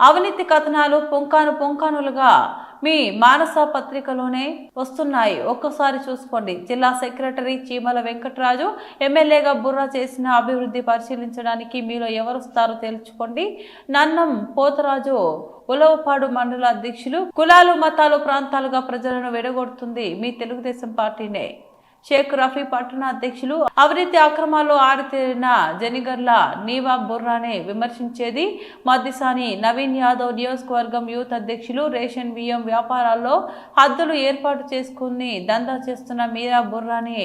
అవినీతి కథనాలు పొంకాను పొంకానులుగా మీ మానస పత్రికలోనే వస్తున్నాయి. ఒక్కసారి చూసుకోండి. జిల్లా సెక్రటరీ చీమల వెంకటరాజు ఎమ్మెల్యేగా బుర్రా చేసిన అభివృద్ధి పరిశీలించడానికి మీలో ఎవరుస్తారో తేల్చుకోండి నన్నం పోతరాజు ఉలవపాడు మండల అధ్యక్షులు కులాలు మతాలు ప్రాంతాలుగా ప్రజలను విడగొడుతుంది మీ తెలుగుదేశం పార్టీనే. షేక్ రఫీ పట్టణ అధ్యక్షులు. అవినీతి అక్రమాల్లో ఆరితేరిన జనిగర్ల నీవా బుర్రానే విమర్శించేది. మద్దిసాని నవీన్ యాదవ్ నియోజకవర్గం యూత్ అధ్యక్షులు రేషన్ బియ్యం వ్యాపారాల్లో హద్దులు ఏర్పాటు చేసుకుని దందా చేస్తున్న మీరా బుర్రాని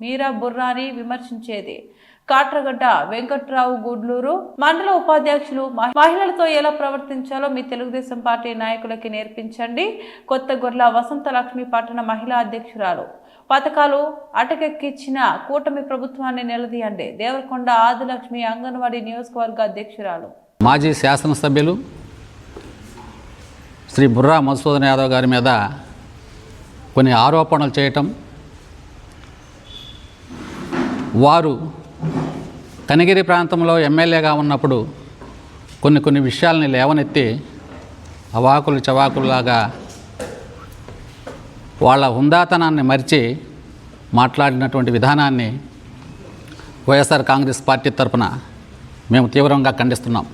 మీరా బుర్రాని విమర్శించేది. కాట్రగడ్డ వెంకట్రావు గుడ్లూరు మండల ఉపాధ్యక్షులు మహిళలతో ఎలా ప్రవర్తించాలో మీ తెలుగుదేశం పార్టీ నాయకులకి నేర్పించండి. కొత్తగొర్ల వసంత లక్ష్మి పట్టణ మహిళా అధ్యక్షురాలు. పథకాలు అటకెక్కిచ్చిన కూటమి ప్రభుత్వాన్ని నిలదీయండి. దేవరకొండ ఆదిలక్ష్మి అంగన్వాడీ నియోజకవర్గ అధ్యక్షురాలు. మాజీ శాసనసభ్యులు శ్రీ బుర్రా మధుసూదన్ యాదవ్ గారి మీద కొన్ని ఆరోపణలు చేయటం వారు కనిగిరి ప్రాంతంలో ఎమ్మెల్యేగా ఉన్నప్పుడు కొన్ని కొన్ని విషయాల్ని లేవనెత్తి అవాకులు చవాకుల్లాగా వాళ్ళ హుందాతనాన్ని మరిచి మాట్లాడినటువంటి విధానాన్ని వైఎస్ఆర్ కాంగ్రెస్ పార్టీ తరపున మేము తీవ్రంగా ఖండిస్తున్నాం.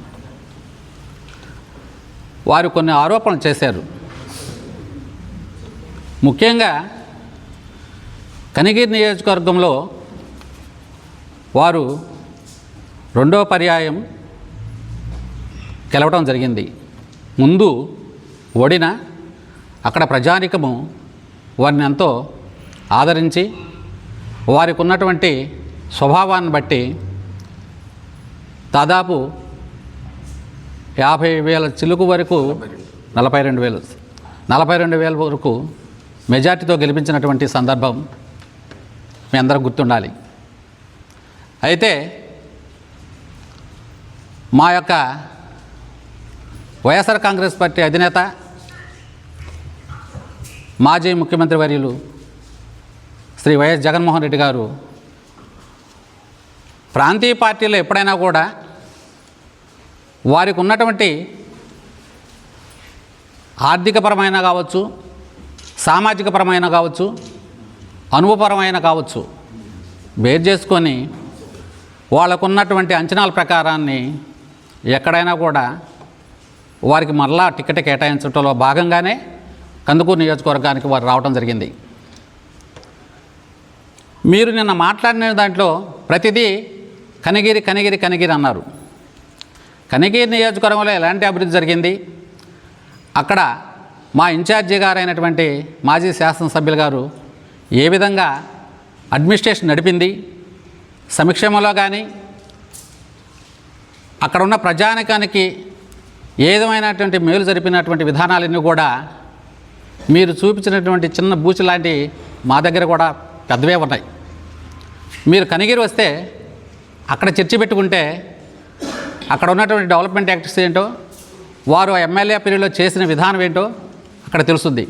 వారు కొన్ని ఆరోపణలు చేశారు. ముఖ్యంగా కనిగిరి నియోజకవర్గంలో వారు రెండవ పర్యాయం గెలవడం జరిగింది. ముందు ఓడిన అక్కడ ప్రజానికము వారిని ఎంతో ఆదరించి వారికి ఉన్నటువంటి స్వభావాన్ని బట్టి దాదాపు యాభై వేల చిలుకు వరకు నలభై రెండు వేలు నలభై రెండు వేల వరకు మెజార్టీతో గెలిపించినటువంటి సందర్భం మీ అందరూ గుర్తుండాలి. అయితే మా యొక్క వైఎస్ఆర్ కాంగ్రెస్ పార్టీ అధినేత మాజీ ముఖ్యమంత్రి వర్యులు శ్రీ వైఎస్ జగన్మోహన్ రెడ్డి గారు ప్రాంతీయ పార్టీలో ఎప్పుడైనా కూడా వారికి ఉన్నటువంటి ఆర్థికపరమైన కావచ్చు సామాజికపరమైన కావచ్చు అనుభవపరమైన కావచ్చు బేర్ చేసుకొని వాళ్ళకున్నటువంటి అంచనాల ప్రకారాన్ని ఎక్కడైనా కూడా వారికి మరలా టికెట్ కేటాయించడంలో భాగంగానే కందుకూరు నియోజకవర్గానికి వారు రావడం జరిగింది. మీరు నిన్న మాట్లాడిన దాంట్లో ప్రతిదీ కనిగిరి కనిగిరి కనిగిరి అన్నారు. కనిగిరి నియోజకవర్గంలో ఎలాంటి అభివృద్ధి జరిగింది? అక్కడ మా ఇన్ఛార్జి గారైనటువంటి మాజీ శాసనసభ్యులు గారు ఏ విధంగా అడ్మినిస్ట్రేషన్ నడిపింది? సంక్షేమంలో కానీ అక్కడ ఉన్న ప్రజానికానికి ఏ మేలు జరిపినటువంటి విధానాలన్నీ కూడా మీరు చూపించినటువంటి చిన్న బూచి లాంటి మా దగ్గర కూడా పెద్దవే ఉన్నాయి. మీరు కనిగిరి వస్తే అక్కడ చర్చ పెట్టుకుంటే అక్కడ ఉన్నటువంటి డెవలప్మెంట్ యాక్ట్స్ ఏంటో వారు ఎమ్మెల్యే పీరియడ్లో చేసిన విధానం ఏంటో అక్కడ తెలుస్తుంది.